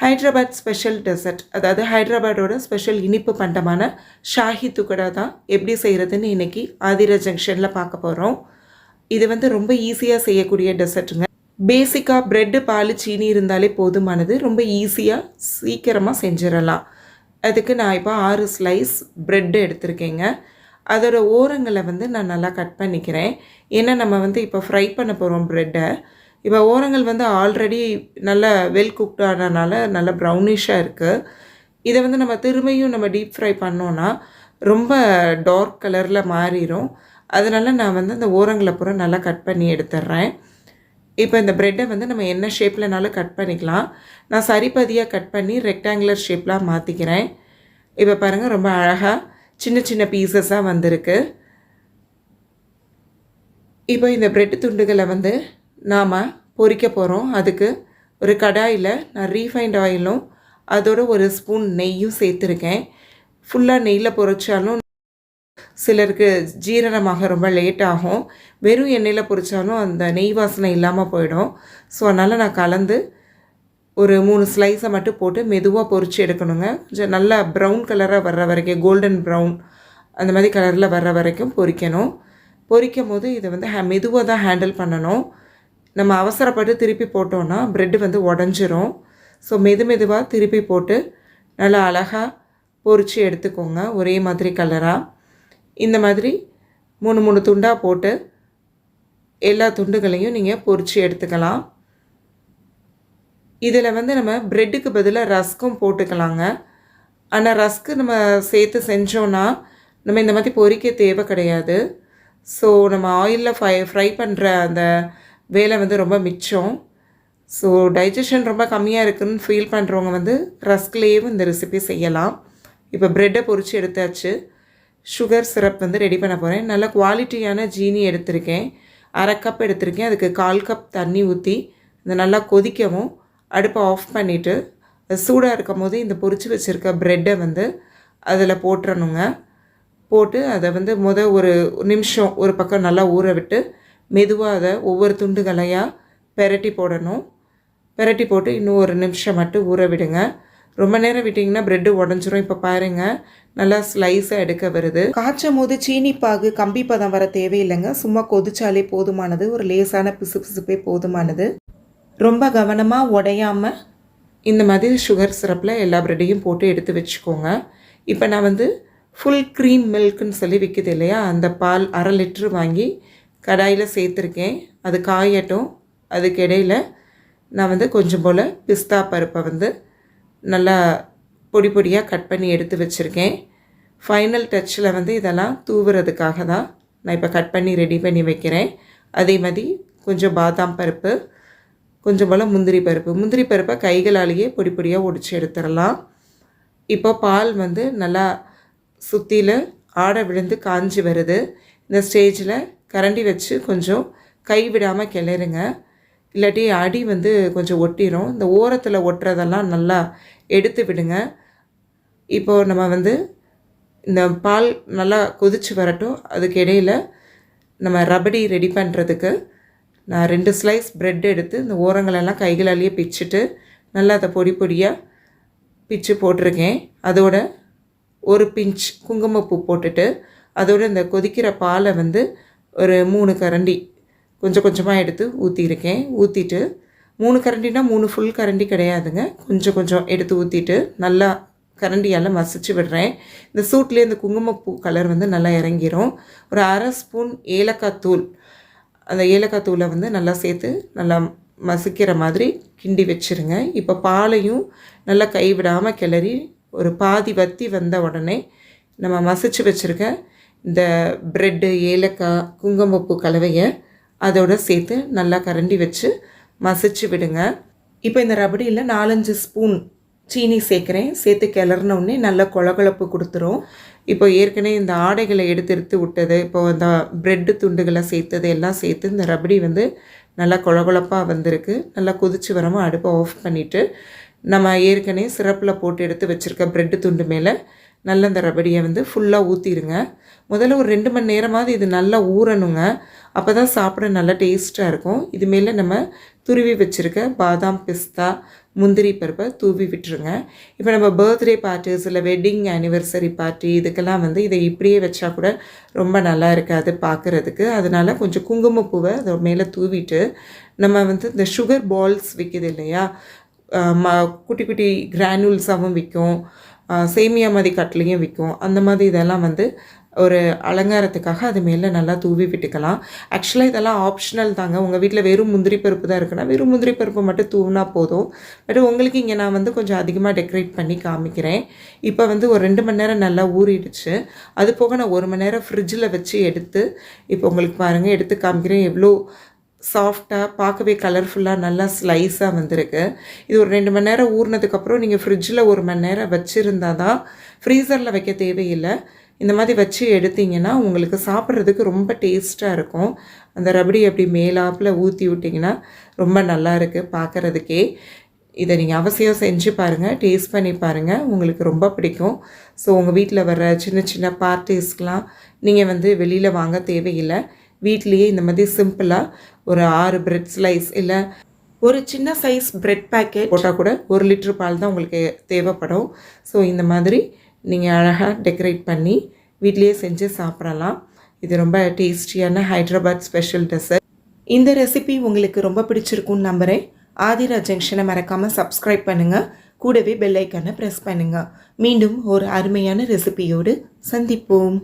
Hyderabad special dessert அதாவது ஹைதராபாடோட special இனிப்பு பண்டமான ஷாஹி துக்கடா தான் எப்படி செய்கிறதுன்னு இன்றைக்கி ஆதிரா ஜங்ஷனில் பார்க்க போகிறோம் இது வந்து ரொம்ப ஈஸியாக செய்யக்கூடிய டெசர்ட்டுங்க. பேசிக்காக ப்ரெட்டு பால் சீனி இருந்தாலே போதுமானது. ரொம்ப ஈஸியாக சீக்கிரமாக செஞ்சிடலாம். அதுக்கு நான் இப்போ ஆறு ஸ்லைஸ் ப்ரெட்டு எடுத்திருக்கேங்க. அதோட ஓரங்களை வந்து நான் நல்லா கட் பண்ணிக்கிறேன். ஏன்னா நம்ம வந்து இப்போ ஃப்ரை பண்ண போகிறோம் ப்ரெட்டை இப்போ ஓரங்கள் வந்து ஆல்ரெடி நல்லா வெல் குக்ட் ஆனதுனால நல்லா ப்ரௌனிஷாக இருக்குது இதை வந்து நம்ம திரும்பியும் நம்ம டீப் ஃப்ரை பண்ணோன்னா ரொம்ப டார்க் கலரில் மாறிடும் அதனால் நான் வந்து அந்த ஓரங்களை பூரா நல்லா கட் பண்ணி எடுத்துட்றேன் இப்போ இந்த ப்ரெட்டை வந்து நம்ம என்ன ஷேப்லனாலும் கட் பண்ணிக்கலாம். நான் சரிபதியாக கட் பண்ணி ரெக்டாங்குலர் ஷேப்லாம் மாற்றிக்கிறேன் இப்போ பாருங்கள் ரொம்ப அழகாக சின்ன சின்ன பீசஸாக வந்திருக்கு. இப்போ இந்த ப்ரெட் துண்டுகளை வந்து நாம் பொறிக்க போகிறோம் அதுக்கு ஒரு கடாயில் நான் ரீஃபைண்ட் ஆயிலும் அதோட ஒரு ஸ்பூன் நெய்யும் சேர்த்துருக்கேன். ஃபுல்லாக நெய்யில் பொரிச்சாலும் சிலருக்கு ஜீரணமாக ரொம்ப லேட் ஆகும். வெறும் எண்ணெயில் பொறிச்சாலும் அந்த நெய் வாசனை இல்லாமல் போயிடும். ஸோ அதனால் நான் கலந்து ஒரு மூணு ஸ்லைஸை மட்டும் போட்டு மெதுவாக பொறிச்சு எடுக்கணுங்க. கொஞ்சம் நல்லா ப்ரௌன் கலராக வர்ற வரைக்கும் கோல்டன் ப்ரௌன் அந்த மாதிரி கலரில் வர்ற வரைக்கும் பொறிக்கணும். பொறிக்கும் போது இதை வந்து ஹே மெதுவாக தான் ஹேண்டில் பண்ணணும். நம்ம அவசரப்பட்டு திருப்பி போட்டோன்னா ப்ரெட்டு வந்து உடஞ்சிரும். ஸோ மெது மெதுவாக திருப்பி போட்டு நல்லா அழகாக பொரித்து எடுத்துக்கோங்க. ஒரே மாதிரி கலராக இந்த மாதிரி மூணு மூணு துண்டாக போட்டு எல்லா துண்டுகளையும் நீங்கள் பொரித்து எடுத்துக்கலாம். இதில் வந்து நம்ம ப்ரெட்டுக்கு பதிலாக ரஸ்க்கும் போட்டுக்கலாங்க. ஆனால் ரஸ்க்கு நம்ம சேர்த்து செஞ்சோன்னா நம்ம இந்த மாதிரி பொரிக்க தேவை கிடையாது. ஸோ நம்ம ஆயிலில் ஃப்ரை ஃப்ரை பண்ணுற அந்த வேலை வந்து ரொம்ப மிச்சம். ஸோ டைஜஷன் ரொம்ப கம்மியாக இருக்குதுன்னு ஃபீல் பண்ணுறவங்க வந்து ரஸ்க்லேயும் இந்த ரெசிபி செய்யலாம். இப்போ ப்ரெட்டை பொரித்து எடுத்தாச்சு. சுகர் சிரப் வந்து ரெடி பண்ண போகிறேன் நல்ல குவாலிட்டியான ஜீனி எடுத்திருக்கேன். அரை கப் எடுத்திருக்கேன். அதுக்கு கால் கப் தண்ணி ஊற்றி இந்த நல்லா கொதிக்கவும் அடுப்பை ஆஃப் பண்ணிவிட்டு சூடாக இருக்கும் போது இந்த பொறிச்சு வச்சுருக்க ப்ரெட்டை வந்து அதில் போட்டுறணுங்க. போட்டு அதை வந்து முத ஒரு நிமிஷம் ஒரு பக்கம் நல்லா ஊற விட்டு மெதுவாக அதை ஒவ்வொரு துண்டுகளையாக பெரட்டி போடணும். பெரட்டி போட்டு இன்னும் ஒரு நிமிஷம் மட்டும் ஊற விடுங்க. ரொம்ப நேரம் விட்டிங்கன்னா ப்ரெட்டு உடஞ்சிரும். இப்போ பாருங்கள் நல்லா ஸ்லைஸாக எடுக்க வருது. காய்ச்சும் போது சீனி பாகு கம்பி பதம் வர தேவையில்லைங்க. சும்மா கொதிச்சாலே போதுமானது. ஒரு லேசான பிசு பிசுப்பே போதுமானது. ரொம்ப கவனமாக உடையாமல் இந்த மாதிரி சுகர் சிரப்பில் எல்லா ப்ரெட்டையும் போட்டு எடுத்து வச்சுக்கோங்க. இப்போ நான் வந்து ஃபுல் க்ரீம் மில்க்குன்னு சொல்லி விற்கிது இல்லையா? அந்த பால் அரை லிட்ரு வாங்கி கடாயில் சேர்த்துருக்கேன். அது காயட்டும். அதுக்கு இடையில் நான் வந்து கொஞ்சம் போல் பிஸ்தா பருப்பை வந்து நல்லா பொடி பொடியாக கட் பண்ணி எடுத்து வச்சுருக்கேன். ஃபைனல் டச்சில் வந்து இதெல்லாம் தூவுறதுக்காக தான் நான் இப்போ கட் பண்ணி ரெடி பண்ணி வைக்கிறேன். அதே மாதிரி கொஞ்சம் பாதாம் பருப்பு கொஞ்சம் போல் முந்திரி பருப்பு. முந்திரி பருப்பை கைகளாலேயே பொடி பொடியாக ஒடிச்சு எடுத்துடலாம். இப்போ பால் வந்து நல்லா சுற்றியில் ஆடை விழுந்து காஞ்சி வருது. இந்த ஸ்டேஜில் கரண்டி வச்சு கொஞ்சம் கை விடாமல் கிளறுங்க. இல்லாட்டி அடி வந்து கொஞ்சம் ஒட்டிடும் இந்த ஓரத்தில் ஒட்டுறதெல்லாம் நல்லா எடுத்து விடுங்க. இப்போது நம்ம வந்து இந்த பால் நல்லா கொதித்து வரட்டும். அதுக்கு இடையில் நம்ம ரபடி ரெடி பண்ணுறதுக்கு நான் ரெண்டு ஸ்லைஸ் ப்ரெட் எடுத்து இந்த ஓரங்களெல்லாம் கைகளாலேயே பிச்சுட்டு நல்லா அதை பொடி பொடியாக பிச்சு போட்டிருக்கேன். அதோட ஒரு பிஞ்ச் குங்குமப்பூ போட்டுட்டு அதோட இந்த கொதிக்கிற பாலை வந்து ஒரு மூணு கரண்டி கொஞ்சம் கொஞ்சமாக எடுத்து ஊற்றிருக்கேன் ஊற்றிட்டு மூணு கரண்டினா மூணு ஃபுல் கரண்டி கிடையாதுங்க. கொஞ்சம் கொஞ்சம் எடுத்து ஊற்றிட்டு நல்லா கரண்டியால் மசிச்சு விடுறேன். இந்த சூட்லேயே இந்த குங்குமப்பூ கலர் வந்து நல்லா இறங்கிரும். ஒரு அரை ஸ்பூன் ஏலக்காய் தூள். அந்த ஏலக்காய் தூளை வந்து நல்லா சேர்த்து நல்லா மசிக்கிற மாதிரி கிண்டி வச்சுருங்க. இப்போ பாலையும் நல்லா கைவிடாமல் கிளறி ஒரு பாதி வத்தி வந்த உடனே நம்ம மசிச்சு வச்சுருக்க இந்த ப்ரெட்டு ஏலக்காய் குங்குமப்பூ கலவையை அதோட சேர்த்து நல்லா கரண்டி வச்சு மசிச்சு விடுங்க. இப்போ இந்த ரபடியில் நாலஞ்சு ஸ்பூன் சீனி சேர்க்குறேன். சேர்த்து கிளறினோடனே நல்லா நல்ல கொழகொழப்பு கொடுத்துரும். இப்போ ஏற்கனவே இந்த ஆடைகளை எடுத்து எடுத்து விட்டது இப்போ அந்த ப்ரெட்டு துண்டுகளை சேர்த்தது எல்லாம் சேர்த்து இந்த ரபடி வந்து நல்லா கொழகொழப்பாக வந்திருக்கு. நல்லா கொதிச்சு வரமாக அடுப்பை ஆஃப் பண்ணிவிட்டு நம்ம ஏற்கனவே சிரப்பில் போட்டு எடுத்து வச்சுருக்க ப்ரெட்டு துண்டு மேலே நல்ல இந்த ரபடியை வந்து ஃபுல்லாக ஊற்றிடுங்க முதல்ல ஒரு ரெண்டு மணி நேரமாவது இது நல்லா ஊறணுங்க. அப்போ தான் சாப்பிட நல்லா டேஸ்ட்டாக இருக்கும். இது மேலே நம்ம துருவி வச்சுருக்க பாதாம் பிஸ்தா முந்திரி பருப்பை தூவி விட்டுருங்க. இப்போ நம்ம பர்த்டே பார்ட்டிஸ் இல்லை வெட்டிங் ஆனிவர்சரி பார்ட்டி இதுக்கெல்லாம் வந்து இதை இப்படியே வச்சா கூட ரொம்ப நல்லா இருக்காது பார்க்குறதுக்கு அதனால கொஞ்சம் குங்குமப்பூவை அதை மேலே தூவிட்டு நம்ம வந்து இந்த சுகர் பால்ஸ் விற்கிது இல்லையா? ம குட்டி குட்டி கிரானுல்ஸாகவும் விற்கும் சேமியா மாதிரி கட்லையும் விற்கும். அந்த மாதிரி இதெல்லாம் வந்து ஒரு அலங்காரத்துக்காக அது மேலே நல்லா தூவி விட்டுக்கலாம். ஆக்சுவலாக இதெல்லாம் ஆப்ஷனல் தாங்க. உங்கள் வீட்டில் வெறும் முந்திரி பருப்பு தான் இருக்குன்னா வெறும் முந்திரி பருப்பு மட்டும் தூவினா போதும். பட் உங்களுக்கு இங்கே நான் வந்து கொஞ்சம் அதிகமாக டெக்கரேட் பண்ணி காமிக்கிறேன். இப்போ வந்து ஒரு ரெண்டு மணி நேரம் நல்லா ஊறிடுச்சு. அது போக நான் ஒரு மணி நேரம் ஃப்ரிட்ஜில் வச்சு எடுத்து இப்போ உங்களுக்கு பாருங்கள் எடுத்து காமிக்கிறேன். எவ்வளோ சாஃப்டாக பார்க்கவே கலர்ஃபுல்லாக நல்லா ஸ்லைஸாக வந்திருக்கு. இது ஒரு ரெண்டு மணி நேரம் ஊறினதுக்கப்புறம் நீங்கள் ஃப்ரிட்ஜில் ஒரு மணி நேரம் வச்சுருந்தா தான் ஃப்ரீசரில் வைக்க தேவையில்லை. இந்த மாதிரி வச்சு எடுத்தீங்கன்னா உங்களுக்கு சாப்பிட்றதுக்கு ரொம்ப டேஸ்ட்டாக இருக்கும். அந்த ரபடி அப்படி மேலாப்பில் ஊற்றி விட்டிங்கன்னா ரொம்ப நல்லா இருக்குது பார்க்குறதுக்கே இதை நீங்கள் அவசியம் செஞ்சு பாருங்கள் டேஸ்ட் பண்ணி பாருங்கள் உங்களுக்கு ரொம்ப பிடிக்கும். ஸோ உங்கள் வீட்டில் வர சின்ன சின்ன பார்ட்டிஸ்க்கெலாம் நீங்கள் வந்து வெளியில் வாங்க தேவையில்லை. வீட்லேயே இந்த மாதிரி சிம்பிளாக ஒரு ஆறு பிரெட் ஸ்லைஸ் இல்லை ஒரு சின்ன சைஸ் பிரெட் பேக்கெட் போட்டால் கூட ஒரு லிட்டர் பால் தான் உங்களுக்கு தேவைப்படும். ஸோ இந்த மாதிரி நீங்கள் அழகாக டெக்கரேட் பண்ணி வீட்லேயே செஞ்சு சாப்பிடலாம். இது ரொம்ப டேஸ்டியான ஹைதராபாத் ஸ்பெஷல் டெசர்ட் இந்த ரெசிபி உங்களுக்கு ரொம்ப பிடிச்சிருக்கும்னு நம்புகிறேன் ஆதிரா ஜங்ஷனை மறக்காமல் சப்ஸ்கிரைப் பண்ணுங்கள் கூடவே பெல்லைக்கானை ப்ரெஸ் பண்ணுங்கள் மீண்டும் ஒரு அருமையான ரெசிபியோடு சந்திப்போம்.